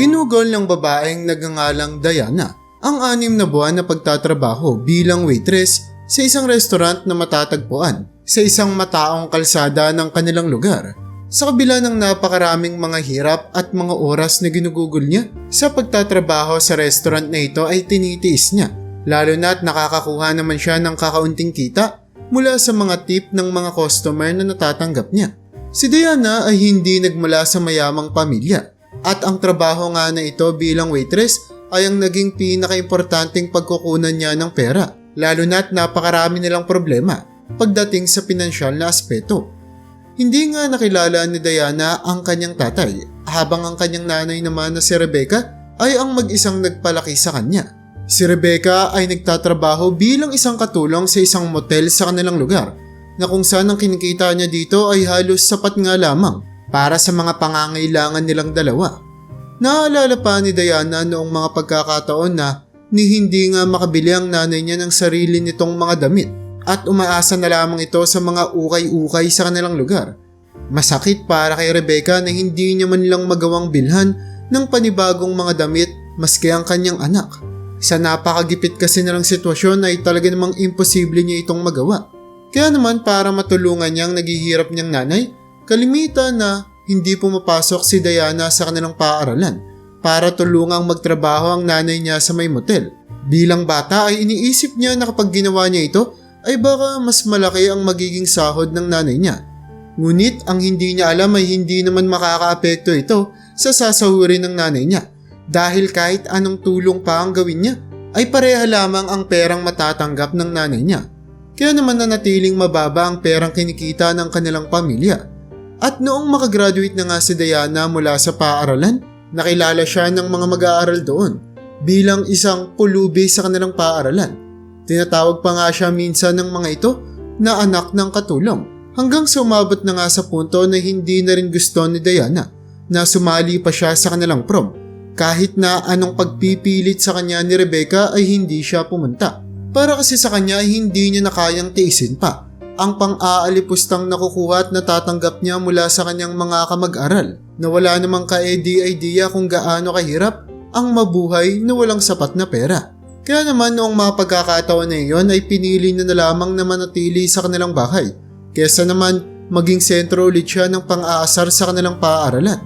Ginugol ng babaeng nagangalang Diana ang anim na buwan na pagtatrabaho bilang waitress sa isang restaurant na matatagpuan sa isang mataong kalsada ng kanilang lugar. Sa kabila ng napakaraming mga hirap at mga oras na ginugugol niya sa pagtatrabaho sa restaurant na ito ay tinitiis niya. Lalo na't nakakakuha naman siya ng kakaunting kita mula sa mga tip ng mga customer na natatanggap niya. Si Diana ay hindi nagmula sa mayamang pamilya at ang trabaho nga na ito bilang waitress ay ang naging pinakaimportanteng pagkukunan niya ng pera lalo na't napakarami nilang problema pagdating sa pinansyal na aspeto. Hindi nga nakilala ni Diana ang kanyang tatay habang ang kanyang nanay naman na si Rebecca ay ang mag-isang nagpalaki sa kanya. Si Rebecca ay nagtatrabaho bilang isang katulong sa isang motel sa kanilang lugar na kung saan ang kinikita niya dito ay halos sapat nga lamang para sa mga pangangailangan nilang dalawa. Naalala pa ni Diana noong mga pagkakataon na ni hindi nga makabili ang nanay niya ng sarili nitong mga damit at umaasa na lamang ito sa mga ukay-ukay sa kanilang lugar. Masakit para kay Rebecca na hindi niya man lang magawang bilhan ng panibagong mga damit maski ang kanyang anak. Sa napakagipit kasi nilang sitwasyon ay talaga namang imposible niya itong magawa. Kaya naman para matulungan niyang naghihirap niyang nanay, kalimitan na hindi pumapasok si Diana sa kanilang paaralan para tulungang magtrabaho ang nanay niya sa may motel. Bilang bata ay iniisip niya na kapag ginawa niya ito ay baka mas malaki ang magiging sahod ng nanay niya. Ngunit ang hindi niya alam ay hindi naman makakaapekto ito sa sasahurin ng nanay niya dahil kahit anong tulong pa ang gawin niya ay pareha lamang ang perang matatanggap ng nanay niya. Kaya naman nanatiling mababa ang perang kinikita ng kanilang pamilya. At noong makagraduate na nga si Diana mula sa paaralan, nakilala siya ng mga mag-aaral doon bilang isang pulubi sa kanilang paaralan. Tinatawag pa nga siya minsan ng mga ito na anak ng katulong hanggang sumabot na nga sa punto na hindi na rin gusto ni Diana na sumali pa siya sa kanilang prom kahit na anong pagpipilit sa kanya ni Rebecca ay hindi siya pumunta. Para kasi sa kanya ay hindi niya na kayang tiisin pa ang pang-aalipustang nakukuha at natatanggap niya mula sa kanyang mga kamag-aral na wala namang ka-idea kung gaano kahirap ang mabuhay na walang sapat na pera. Kaya naman noong mga pagkakataon na iyon ay pinili na na lamang na manatili sa kanilang bahay kesa naman maging sentro ulit siya ng pang-aasar sa kanilang paaralan.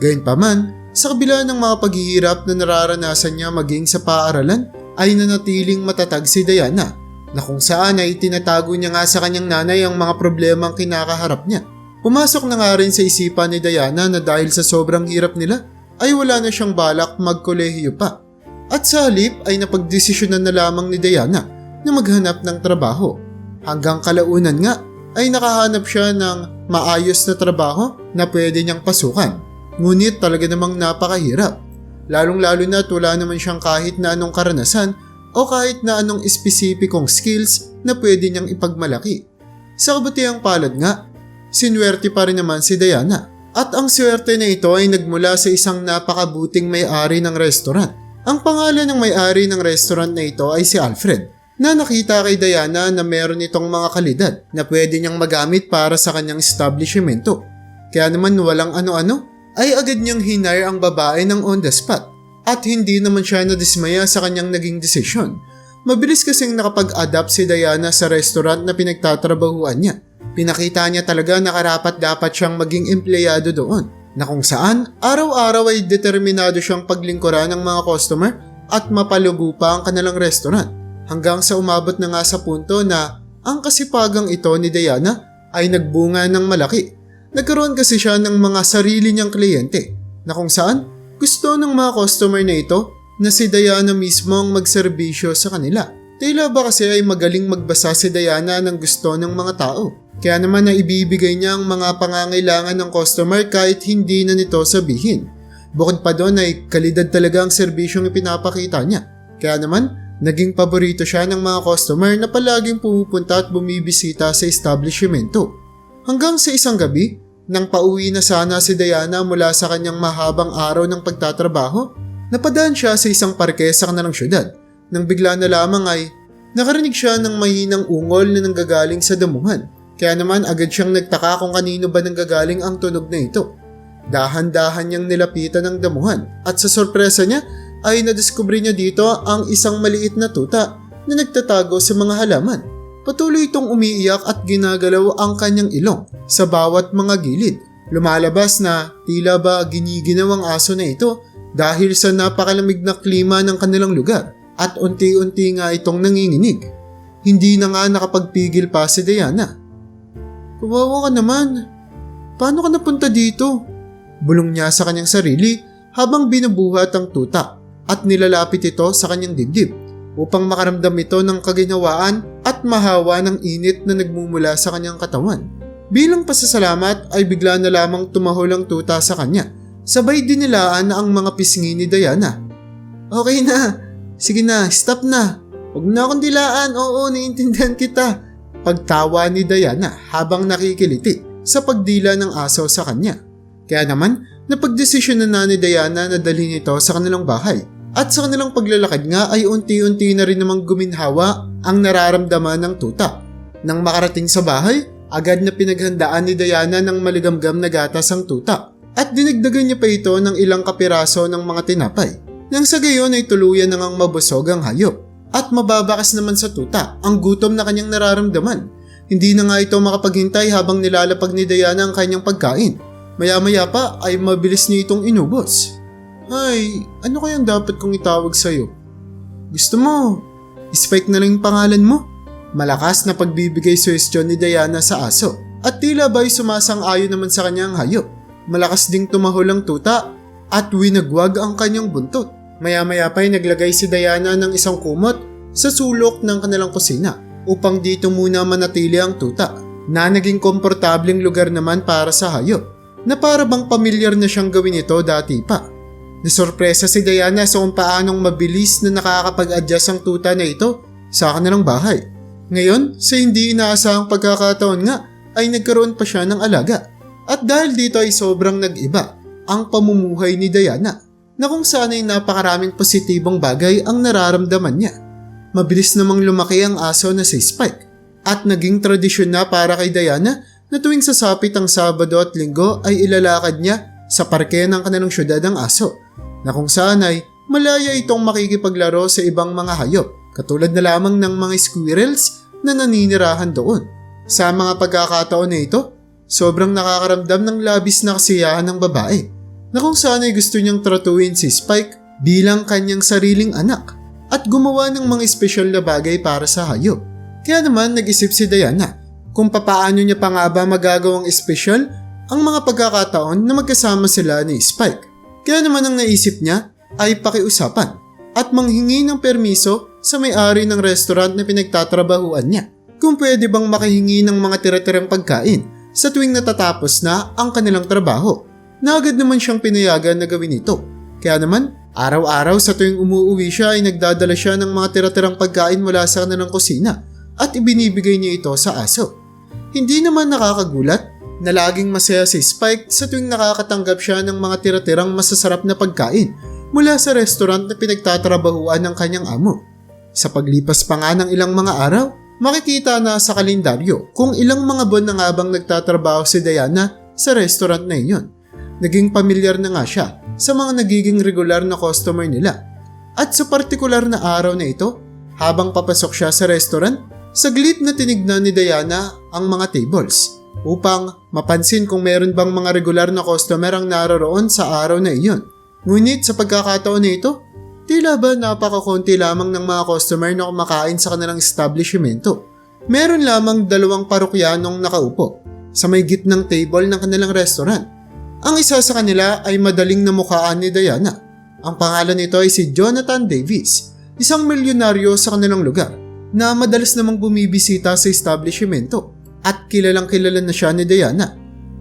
Gayunpaman, sa kabila ng mga paghihirap na nararanasan niya maging sa paaralan ay nanatiling matatag si Diana na kung saan ay tinatago niya nga sa kanyang nanay ang mga problemang kinakaharap niya. Pumasok na nga rin sa isipan ni Diana na dahil sa sobrang hirap nila ay wala na siyang balak magkolehiyo pa. At sa halip ay napagdesisyonan na lamang ni Diana na maghanap ng trabaho. Hanggang kalaunan nga ay nakahanap siya ng maayos na trabaho na pwede niyang pasukan. Ngunit talaga namang napakahirap. Lalong-lalo na at wala naman siyang kahit na anong karanasan o kahit na anong espesipikong skills na pwede niyang ipagmalaki. Sa kabutihang palad nga, sinwerte pa rin naman si Diana. At ang swerte na ito ay nagmula sa isang napakabuting may-ari ng restaurant. Ang pangalan ng may-ari ng restaurant na ito ay si Alfred na nakita kay Diana na meron itong mga kalidad na pwede niyang magamit para sa kanyang establishmento. Kaya naman walang ano-ano ay agad niyang hinire ang babae ng on the spot at hindi naman siya nadismaya sa kanyang naging desisyon. Mabilis kasing nakapag-adapt si Diana sa restaurant na pinagtatrabahuan niya. Pinakita niya talaga na karapat dapat siyang maging empleyado doon na kung saan araw-araw ay determinado siyang paglingkuran ng mga customer at mapalugo pa ang kanilang restaurant hanggang sa umabot na nga sa punto na ang kasipagang ito ni Diana ay nagbunga ng malaki. Nagkaroon kasi siya ng mga sarili niyang kliyente na kung saan gusto ng mga customer na ito na si Diana mismo ang magserbisyo sa kanila. Tila ba kasi ay magaling magbasa si Diana ng gusto ng mga tao. Kaya naman na ibibigay niya ang mga pangangailangan ng customer kahit hindi na nito sabihin. Bukod pa doon ay kalidad talaga ang serbisyong ipinapakita niya. Kaya naman, naging paborito siya ng mga customer na palaging pumupunta at bumibisita sa establishmento. Hanggang sa isang gabi, nang pauwi na sana si Diana mula sa kanyang mahabang araw ng pagtatrabaho, napadaan siya sa isang parke sa kanilang syudad. Nang bigla na lamang ay nakarinig siya ng mahinang ungol na nanggagaling sa damuhan. Kaya naman agad siyang nagtaka kung kanino ba nanggagaling ang tunog na ito. Dahan-dahan niyang nilapitan ng damuhan at sa sorpresa niya ay nadiskubre niya dito ang isang maliit na tuta na nagtatago sa mga halaman. Patuloy itong umiiyak at ginagalaw ang kanyang ilong sa bawat mga gilid. Lumalabas na tila ba giniginaw ang aso na ito dahil sa napakalamig na klima ng kanilang lugar at unti-unti nga itong nanginginig. Hindi na nga nakapagpigil pa si Diana. Kawawa ka naman. Paano ka napunta dito? Bulong niya sa kanyang sarili habang binubuhat ang tuta at nilalapit ito sa kanyang dibdib upang makaramdam ito ng kaginawaan at mahawa ng init na nagmumula sa kanyang katawan. Bilang pasasalamat ay bigla na lamang tumahol ang tuta sa kanya. Sabay dinilaan na ang mga pisngi ni Diana. Okay na, sige na, stop na. Huwag na akong dilaan, oo, naiintindihan kita. Pagtawa ni Diana habang nakikiliti sa pagdila ng aso sa kanya. Kaya naman, napagdesisyon na na ni Diana na dalhin ito sa kanilang bahay. At sa kanilang paglalakad nga ay unti-unti na rin namang guminhawa ang nararamdaman ng tuta. Nang makarating sa bahay, agad na pinaghandaan ni Diana ng maligamgam na gatas ang tuta at dinagdagan niya pa ito ng ilang kapiraso ng mga tinapay. Nang sa gayon ay tuluyan nang mabusog ang hayop at mababakas naman sa tuta ang gutom na kanyang nararamdaman. Hindi na nga ito makapaghintay habang nilalapag ni Diana ang kanyang pagkain. Maya-maya pa ay mabilis niya itong inubos. Ay, ano kayang dapat kong itawag sa'yo? Gusto mo, Spike na lang pangalan mo. Malakas na pagbibigay suwestyon ni Diana sa aso at tila ba'y sumasang-ayon naman sa kanyang hayop. Malakas ding tumahol ang tuta at winagwag ang kanyang buntot. Maya-maya pa'y naglagay si Diana ng isang kumot sa sulok ng kanilang kusina upang dito muna manatili ang tuta na naging komportableng lugar naman para sa hayop na para bang pamilyar na siyang gawin ito dati pa. Nasorpresa si Diana sa kung paanong mabilis na nakakapag-adjust ang tuta na ito sa kanilang bahay. Ngayon, sa hindi inaasahang pagkakataon nga, ay nagkaroon pa siya ng alaga. At dahil dito ay sobrang nag-iba ang pamumuhay ni Diana na kung saan ay napakaraming positibong bagay ang nararamdaman niya. Mabilis namang lumaki ang aso na si Spike at naging tradisyon na para kay Diana na tuwing sasapit ang Sabado at Linggo ay ilalakad niya sa parke ng kanilang syudad ang aso na kung saan ay malaya itong makikipaglaro sa ibang mga hayop katulad na lamang ng mga squirrels na naninirahan doon. Sa mga pagkakataon na ito, sobrang nakakaramdam ng labis na kasiyahan ng babae na kung saan ay gusto niyang tratuin si Spike bilang kanyang sariling anak at gumawa ng mga espesyal na bagay para sa hayop. Kaya naman nag-isip si Diana kung papaano niya pa nga ba magagawang espesyal ang mga pagkakataon na magkasama sila ni Spike. Kaya naman ang naisip niya ay pakiusapan at manghingi ng permiso sa may-ari ng restaurant na pinagtatrabahuan niya kung pwede bang makahingi ng mga tira-tirang pagkain sa tuwing natatapos na ang kanilang trabaho. Na naman siyang pinayagan na gawin ito. Kaya naman, araw-araw sa tuwing umuwi siya ay nagdadala siya ng mga tira-tirang pagkain mula sa kanilang kusina at ibinibigay niya ito sa aso. Hindi naman nakakagulat na laging masaya si Spike sa tuwing nakakatanggap siya ng mga tira-tirang masasarap na pagkain mula sa restaurant na pinagtatrabahuan ng kanyang amo. Sa paglipas pa nga ng ilang mga araw, makikita na sa kalendaryo kung ilang mga buwan na nga bang nagtatrabaho si Diana sa restaurant na iyon. Naging pamilyar na nga siya sa mga nagiging regular na customer nila. At sa partikular na araw na ito, habang papasok siya sa restaurant, saglit na tinignan ni Diana ang mga tables upang mapansin kung meron bang mga regular na customer ang naroroon sa araw na iyon. Ngunit sa pagkakataon na ito, tila ba napakakonti lamang ng mga customer na kumakain sa kanilang establishmento. Meron lamang dalawang parokyanong nakaupo sa may gitnang table ng kanilang restaurant. Ang isa sa kanila ay madaling namukhaan ni Diana. Ang pangalan nito ay si Jonathan Davis, isang milyonaryo sa kanilang lugar na madalas namang bumibisita sa establishmento at kilalang kilala na siya ni Diana.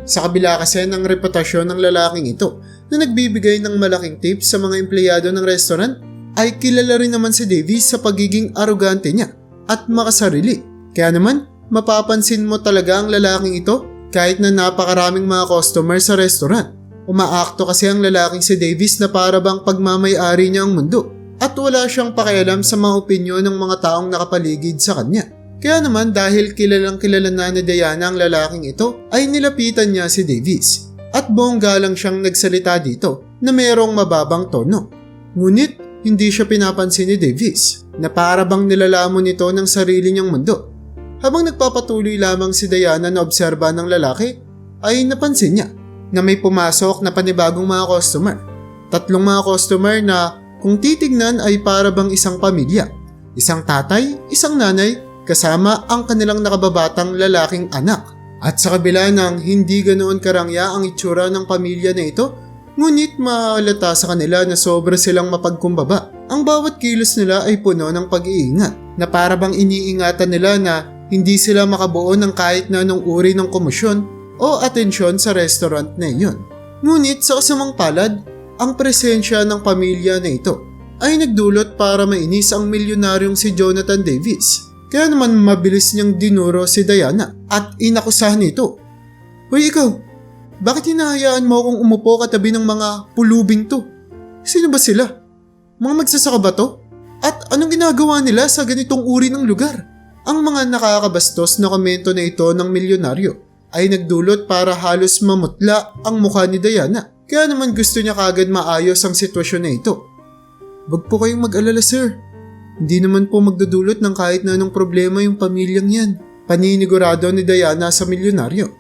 Sa kabila kasi ng reputasyon ng lalaking ito na nagbibigay ng malaking tips sa mga empleyado ng restaurant, ay kilala rin naman si Davis sa pagiging arugante niya at makasarili. Kaya naman, mapapansin mo talaga ang lalaking ito kahit na napakaraming mga customer sa restaurant. Umaakto kasi ang lalaking si Davis na para bang pagmamayari niya ang mundo at wala siyang pakialam sa mga opinyon ng mga taong nakapaligid sa kanya. Kaya naman dahil kilalang kilala na ni Diana ang lalaking ito, ay nilapitan niya si Davis. at buong galang siyang nagsalita dito na mayroong mababang tono. Ngunit hindi siya pinapansin ni Davis na para bang nilalamon nito ng sarili niyang mundo. Habang nagpapatuloy lamang si Diana na obserba ng lalaki, ay napansin niya na may pumasok na panibagong mga customer. Tatlong mga customer na kung titignan ay para bang isang pamilya. Isang tatay, isang nanay, kasama ang kanilang nakababatang lalaking anak. At sa kabila ng hindi ganoon karangya ang itsura ng pamilya na ito, ngunit mahalata sa kanila na sobra silang mapagkumbaba. Ang bawat kilos nila ay puno ng pag-iingat na para bang iniingatan nila na hindi sila makabuo ng kahit na anong uri ng komosyon o atensyon sa restaurant na iyon. Ngunit sa kasamang palad, ang presensya ng pamilya na ito ay nagdulot para mainis ang milyonaryong si Jonathan Davis. Kaya naman mabilis niyang dinuro si Diana at inakusahan ito. Hoy ikaw, bakit hinahayaan mo akong umupo katabi ng mga pulubing to? Sino ba sila? Mga magsasaka ba to? At anong ginagawa nila sa ganitong uri ng lugar? Ang mga nakakabastos na komento na ito ng milyonaryo ay nagdulot para halos mamutla ang mukha ni Diana. Kaya naman gusto niya kagad maayos ang sitwasyon na ito. Wag po kayong mag-alala sir. Hindi naman po magdudulot ng kahit na anong problema yung pamilyang yan. Paninigurado ni Diana sa milyonaryo.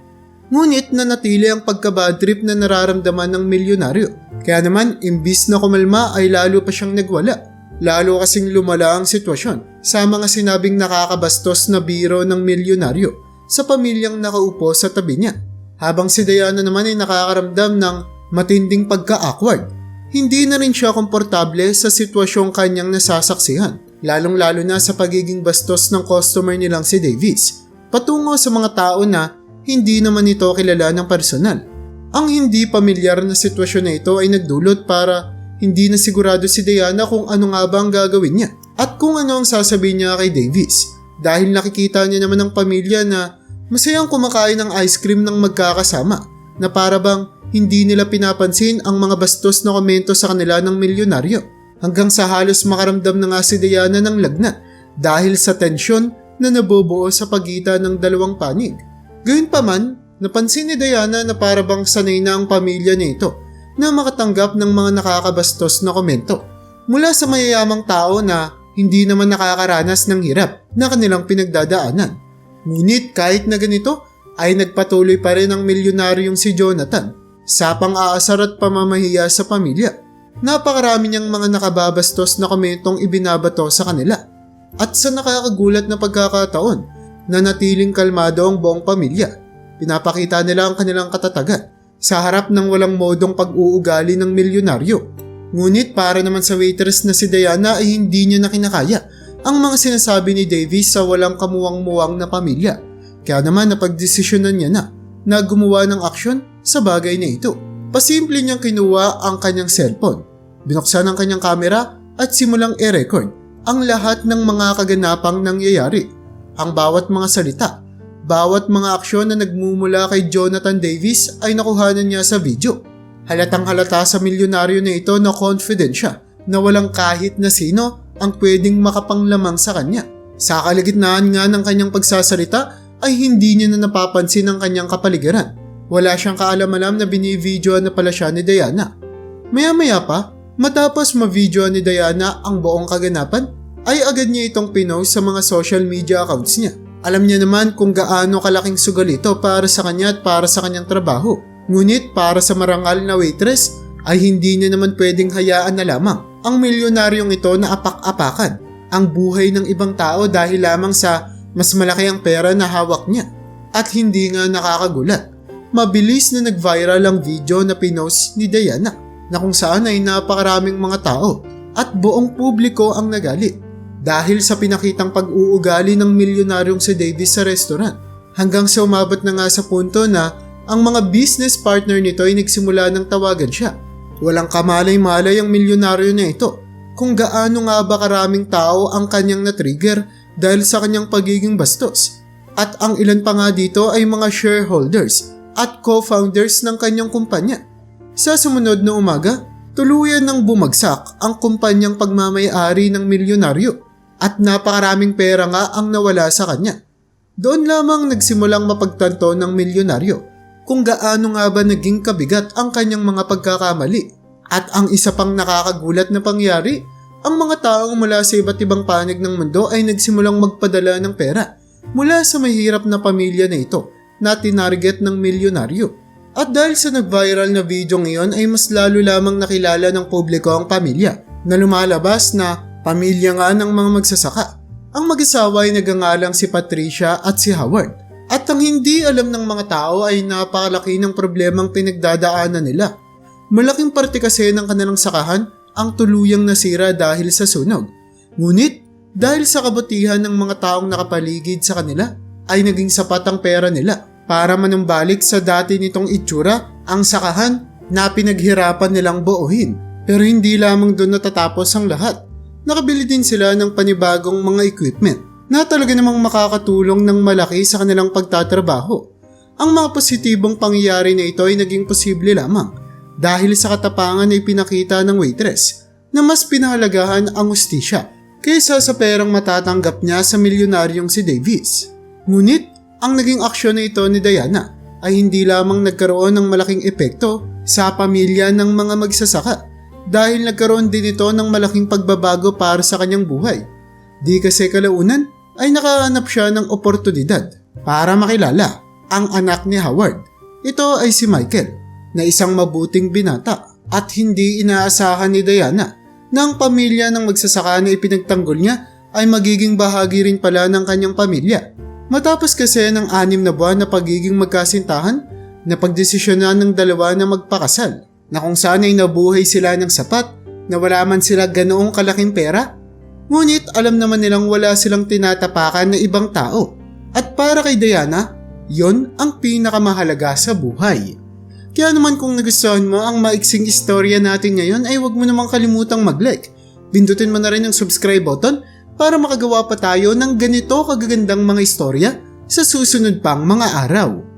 Ngunit nanatili ang pagka-bad trip na nararamdaman ng milyonaryo. Kaya naman, imbis na kumalma ay lalo pa siyang nagwala. Lalo kasing lumala ang sitwasyon sa mga sinabing nakakabastos na biro ng milyonaryo sa pamilyang nakaupo sa tabi niya. Habang si Diana naman ay nakakaramdam ng matinding pagka-awkward. Hindi na rin siya komportable sa sitwasyong kanyang nasasaksihan, lalong-lalo na sa pagiging bastos ng customer nilang si Davis, patungo sa mga tao na hindi naman ito kilala ng personal. Ang hindi pamilyar na sitwasyon na ito ay nagdulot para hindi na sigurado si Diana kung ano nga ba ang gagawin niya at kung ano ang sasabihin niya kay Davis dahil nakikita niya naman ng pamilya na masayang kumakain ng ice cream ng magkakasama na para bang hindi nila pinapansin ang mga bastos na komento sa kanila ng milyonaryo hanggang sa halos makaramdam na nga si Diana ng lagnat dahil sa tensyon na nabubuo sa pagitan ng dalawang panig. Gayunpaman, napansin ni Diana na para bang sanay na ang pamilya nito na makatanggap ng mga nakakabastos na komento mula sa mayayamang tao na hindi naman nakakaranas ng hirap na kanilang pinagdadaanan. Ngunit kahit na ganito, ay nagpatuloy pa rin ang milyonaryong si Jonathan sa pang-aasar at pamamahiya sa pamilya. Napakarami niyang mga nakababastos na komentong ibinabato sa kanila. At sa nakakagulat na pagkakataon, na natiling kalmado ang buong pamilya. Pinapakita nila ang kanilang katatagan sa harap ng walang modong pag-uugali ng milyonaryo. Ngunit para naman sa waitress na si Diana ay hindi niya na kinakaya ang mga sinasabi ni Davis sa walang kamuwang-muwang na pamilya. Kaya naman napagdesisyonan niya na na gumawa ng aksyon sa bagay na ito. Pasimple niyang kinuha ang kanyang cellphone. Binuksan ang kanyang kamera at simulang i-record ang lahat ng mga kaganapang nangyayari. Ang bawat mga salita, bawat mga aksyon na nagmumula kay Jonathan Davis ay nakuhanan niya sa video. Halatang halata sa milyonaryo na ito na confident siya na walang kahit na sino ang pwedeng makapanglamang sa kanya. Sa kalagitnaan nga ng kanyang pagsasalita ay hindi niya na napapansin ang kanyang kapaligiran. Wala siyang kaalam-alam na binividyoan na pala siya ni Diana. Maya-maya pa, matapos ma-videoan ni Diana ang buong kaganapan, ay agad niya itong pinost sa mga social media accounts niya. Alam niya naman kung gaano kalaking sugal ito para sa kanya at para sa kanyang trabaho. Ngunit para sa marangal na waitress ay hindi niya naman pwedeng hayaan na lamang ang milyonaryong ito na apak-apakan ang buhay ng ibang tao dahil lamang sa mas malaki ang pera na hawak niya. At hindi nga nakakagulat. Mabilis na nag-viral ang video na pinost ni Diana na kung saan ay napakaraming mga tao at buong publiko ang nagalit dahil sa pinakitang pag-uugali ng milyonaryong si Davis sa restaurant. Hanggang sa umabot na nga sa punto na ang mga business partner nito ay nagsimula ng tawagan siya. Walang kamalay-malay ang milyonaryo na ito kung gaano nga ba karaming tao ang kanyang na-trigger dahil sa kanyang pagiging bastos. At ang ilan pa nga dito ay mga shareholders at co-founders ng kanyang kumpanya. Sa sumunod na umaga, tuluyan nang bumagsak ang kumpanyang pagmamayari ng milyonaryo at napakaraming pera nga ang nawala sa kanya. Doon lamang nagsimulang mapagtanto ng milyonaryo kung gaano nga ba naging kabigat ang kanyang mga pagkakamali. At ang isa pang nakakagulat na pangyari, ang mga taong mula sa iba't ibang panig ng mundo ay nagsimulang magpadala ng pera mula sa mahirap na pamilya na ito na tinarget ng milyonaryo. At dahil sa nag-viral na video ngayon ay mas lalo lamang nakilala ng publiko ang pamilya na lumalabas na pamilya nga ng mga magsasaka. Ang mag-asawa ay nagangalang si Patricia at si Howard. At ang hindi alam ng mga tao ay napakalaki ng problemang pinagdadaanan nila. Malaking parte kasi ng kanilang sakahan ang tuluyang nasira dahil sa sunog. Ngunit dahil sa kabutihan ng mga taong nakapaligid sa kanila ay naging sapat ang pera nila para manumbalik sa dati nitong itsura ang sakahan na pinaghirapan nilang buuhin. Pero hindi lamang doon natatapos ang lahat. Nakabili din sila ng panibagong mga equipment na talaga namang makakatulong ng malaki sa kanilang pagtatrabaho. Ang mga positibong pangyayari na ito ay naging posible lamang dahil sa katapangan na ipinakita ng waitress na mas pinahalagahan ang ustisya kaysa sa perang matatanggap niya sa milyonaryong si Davis. Ngunit, ang naging aksyon na ito ni Diana ay hindi lamang nagkaroon ng malaking epekto sa pamilya ng mga magsasaka dahil nagkaroon din ito ng malaking pagbabago para sa kanyang buhay. Di kasi kalaunan ay nakahanap siya ng oportunidad para makilala ang anak ni Howard. Ito ay si Michael na isang mabuting binata at hindi inaasahan ni Diana na ang pamilya ng magsasaka na ipinagtanggol niya ay magiging bahagi rin pala ng kanyang pamilya. Matapos kasi ng anim na buwan na pagiging magkasintahan, napagdesisyonan ng dalawa na magpakasal na kung saan ay nabuhay sila ng sapat na wala man sila ganoong kalaking pera. Ngunit alam naman nilang wala silang tinatapakan na ibang tao. At para kay Diana, yon ang pinakamahalaga sa buhay. Kaya naman kung nagustuhan mo ang maiksing istorya natin ngayon ay huwag mo namang kalimutang mag-like. Pindutin mo na rin ang subscribe button para makagawa pa tayo ng ganito kagagandang mga istorya sa susunod pang mga araw.